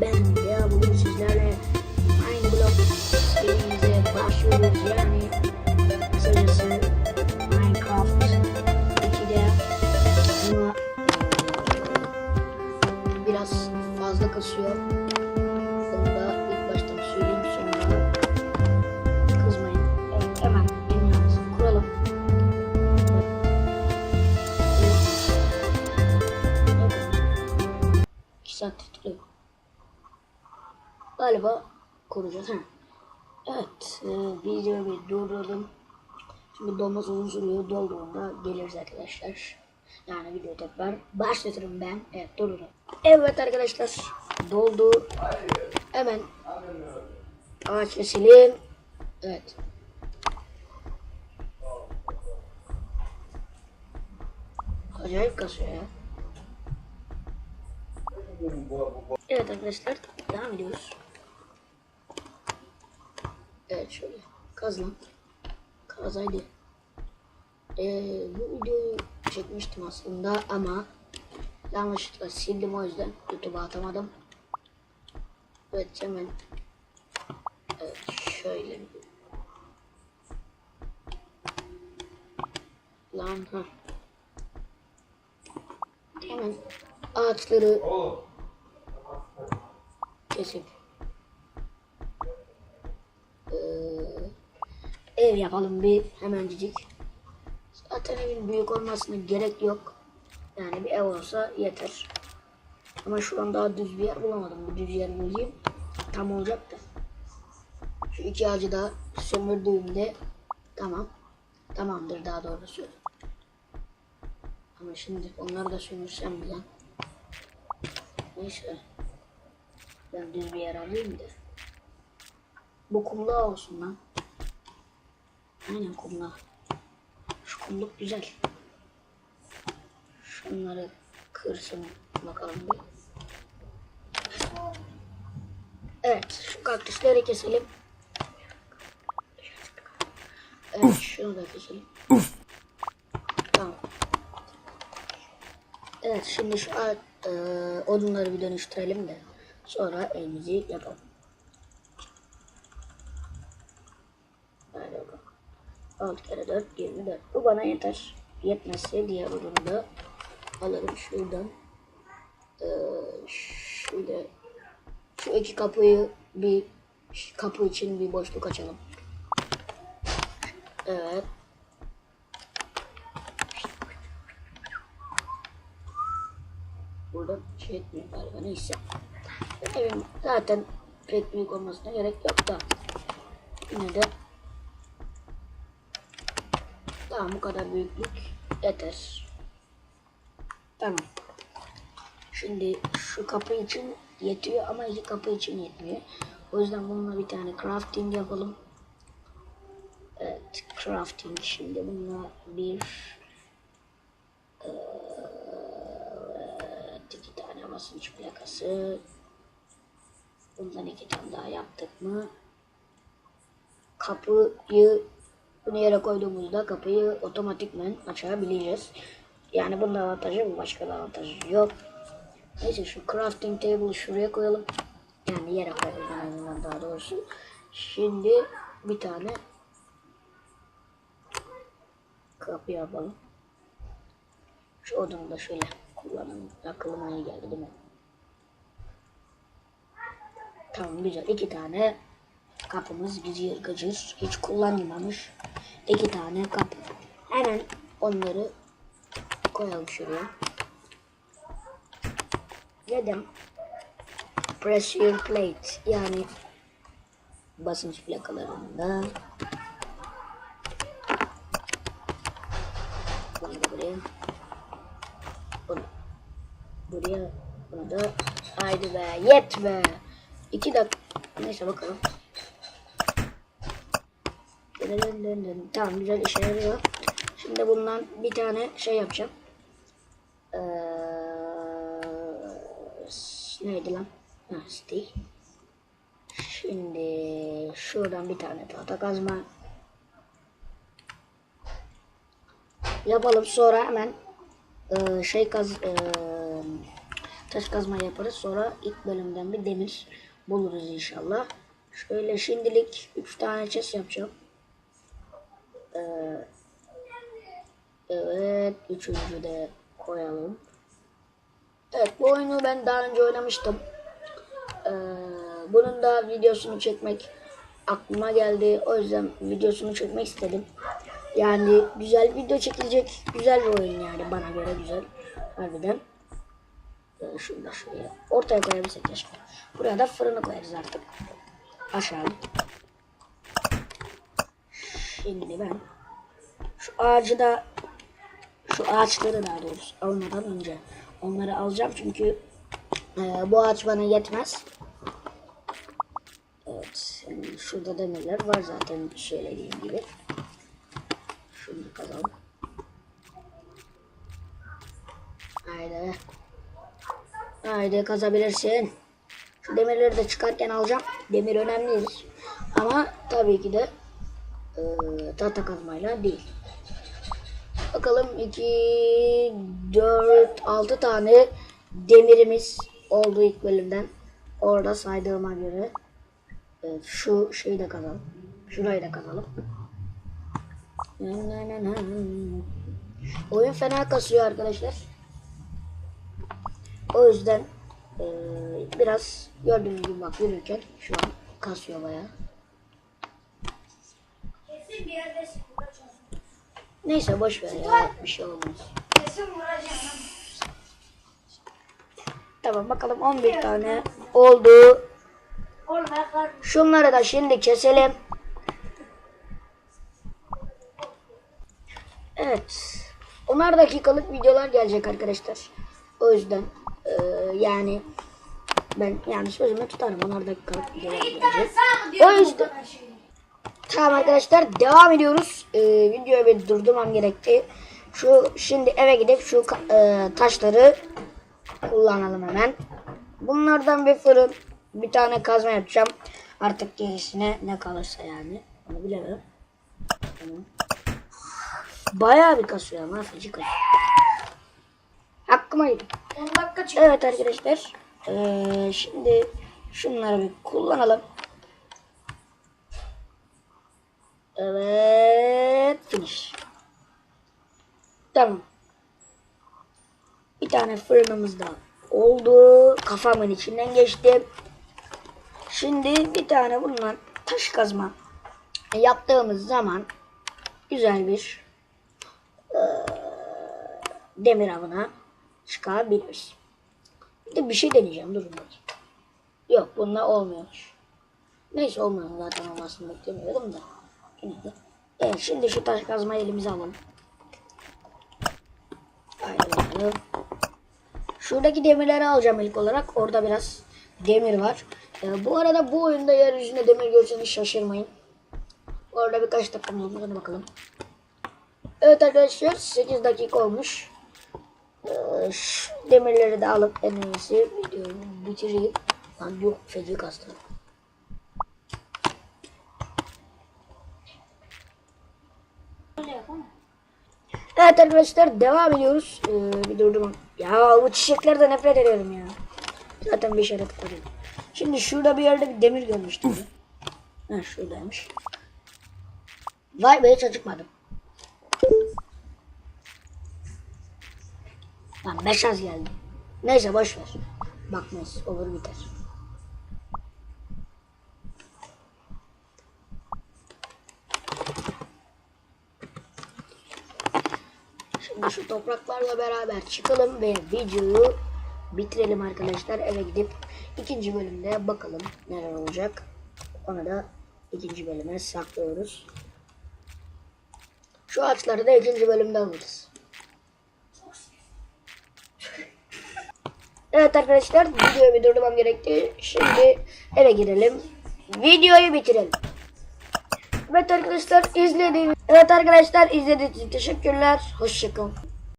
ben ya bugün sizlerle Minecraft serimize başlıyoruz yani kısacası Minecraft 2'de ama biraz fazla kasıyor. Kuracağız. Ha. Evet. E, videoyu bir durduralım. Şimdi dolması uzun sürüyor. Dolduğunda geliriz arkadaşlar. Yani video tekrar başlatırım ben. Evet durdurun. Evet arkadaşlar. Doldu. Hemen ağaç keselim. Evet. Acayip kasıyor ya. Evet arkadaşlar devam ediyoruz. Evet şöyle kazın. Kazaydı. Ee, bu videoyu çekmiştim aslında ama yanlışlıkla sildim o yüzden YouTube'a atamadım. Evet hemen evet, şöyle lan ha hemen ağaçları kesip eee, ev yapalım bir hemencik. Zaten evin büyük olmasına gerek yok. Yani bir ev olsa yeter. Ama şu an daha düz bir yer bulamadım. Bir düz yer bulayım. Tam olacak da. Şu iki ağacı da sömürdüğümde tamam. Tamamdır daha doğrusu. Ama şimdi onları da sömürsem bile. Neyse. Ben düz bir yer alayım da. Bu kumluğa olsun lan. Aynen kumluğa. Şu kumluk güzel. Şunları kırsın bakalım bir. Evet şu kaktüsleri keselim. Evet şunu da keselim. Tamam. Evet şimdi şu e, odunları bir dönüştürelim de sonra evimizi yapalım. Hadi bakalım. 6 kere 4 24. Bu bana yeter. Yetmezse diğer odunu da alırım şuradan. Ee, şöyle şu iki kapıyı bir kapı için bir boşluk açalım. Evet. Burada şey etmiyor galiba neyse. Evim zaten pek büyük olmasına gerek yok da. Yine de Tamam bu kadar büyüklük yeter. Tamam. Şimdi şu kapı için yetiyor ama iki kapı için yetmiyor. O yüzden bununla bir tane crafting yapalım. Evet crafting şimdi bununla bir evet, iki tane basınç plakası. Bundan iki tane daha yaptık mı? Kapıyı bunu yere koyduğumuzda kapıyı otomatikmen açabileceğiz. Yani bunun avantajı bu başka bir avantajı yok. Neyse şu crafting table şuraya koyalım. Yani yere koyalım daha doğrusu. Şimdi bir tane kapı yapalım. Şu odunu da şöyle kullanalım. Aklıma iyi geldi değil mi? Tamam güzel. iki tane kapımız gıcır gıcır. Hiç kullanılmamış. iki tane kapı. Hemen onları koyalım şuraya. Dedim. Pressure plate yani basınç plakalarında bunu da buraya bunu buraya bunu da haydi be yet be iki dakika neyse bakalım Tamam güzel işe yarıyor. Şimdi bundan bir tane şey yapacağım. Ee, neydi lan? Ha. Şimdi şuradan bir tane tahta kazma yapalım sonra hemen e, şey kaz e, taş kazma yaparız. Sonra ilk bölümden bir demir buluruz inşallah. Şöyle şimdilik 3 tane chest yapacağım. Ee, evet. Üçüncü de koyalım. Evet bu oyunu ben daha önce oynamıştım. Ee, bunun da videosunu çekmek aklıma geldi. O yüzden videosunu çekmek istedim. Yani güzel video çekilecek güzel bir oyun yani bana göre güzel. Harbiden. Ee, şunu ortaya koyabilsek keşke. Buraya da fırını koyarız artık. Aşağı. Şimdi ben şu ağacı da şu ağaçları daha doğrusu almadan önce onları alacağım çünkü e, bu ağaç bana yetmez. Evet, yani şurada demirler var zaten söylediğim gibi. Şunu kazalım. Haydi. Haydi kazabilirsin. Şu demirleri de çıkarken alacağım. Demir önemlidir. Ama tabii ki de e, tahta değil. Bakalım 2, 4, 6 tane demirimiz oldu ilk bölümden. Orada saydığıma göre. Evet, şu şeyi de kazalım. Şurayı da kazalım. Oyun fena kasıyor arkadaşlar. O yüzden e, biraz gördüğünüz gibi bak yürürken şu an kasıyor bayağı. Kesin bir yerde vuracağım. Neyse boş ver ya bir şey olmaz. Tamam bakalım 11 tane oldu. Şunları da şimdi keselim. Evet. Onar dakikalık videolar gelecek arkadaşlar. O yüzden e, yani ben yani sözümü tutarım. Onar dakikalık videolar gelecek. O yüzden. Tamam arkadaşlar devam ediyoruz. E, videoyu bir durdurmam gerekti. Şu şimdi eve gidip şu e, taşları kullanalım hemen. Bunlardan bir fırın, bir tane kazma yapacağım. Artık gerisine ne kalırsa yani. Onu bilemem. Bayağı bir kasıyor ama feci kasıyor. Hakkıma yedim. 10 dakika çıktı. Evet arkadaşlar. Ee, şimdi şunları bir kullanalım. Evet. Finish. Tamam. Bir tane fırınımız da oldu. Kafamın içinden geçti. Şimdi bir tane bundan taş kazma yaptığımız zaman güzel bir eee, demir avına çıkabiliriz. Bir de bir şey deneyeceğim. Durun bakayım. Yok bununla olmuyormuş. Neyse olmuyor zaten olmasını beklemiyordum da. De. Evet şimdi şu taş kazmayı elimize alalım. Bakalım. Şuradaki demirleri alacağım ilk olarak. Orada biraz demir var. Ee, bu arada bu oyunda yeryüzünde demir görseniz şaşırmayın. Orada birkaç dakikamız olmuş. Hadi bakalım. Evet arkadaşlar 8 dakika olmuş. Ee, şu demirleri de alıp en iyisi videoyu bitireyim. Lan yok feci kastım. Evet arkadaşlar devam ediyoruz. Ee, bir durdum. Ya bu çiçeklerden nefret ediyorum ya. Zaten bir işaret koyuyor. Şimdi şurada bir yerde bir demir görmüştüm. ha şuradaymış. Vay be hiç acıkmadım. Lan beş az geldi. Neyse boş ver. Bakmayız olur biter. Şimdi şu topraklarla beraber çıkalım ve videoyu bitirelim arkadaşlar. Eve gidip ikinci bölümde bakalım neler olacak. Onu da ikinci bölüme saklıyoruz. Şu ağaçları da ikinci bölümde alırız. Evet arkadaşlar videoyu bir durdurmam gerekti. Şimdi eve girelim. Videoyu bitirelim. Evet arkadaşlar izlediğiniz Evet arkadaşlar izlediğiniz için teşekkürler. Hoşçakalın.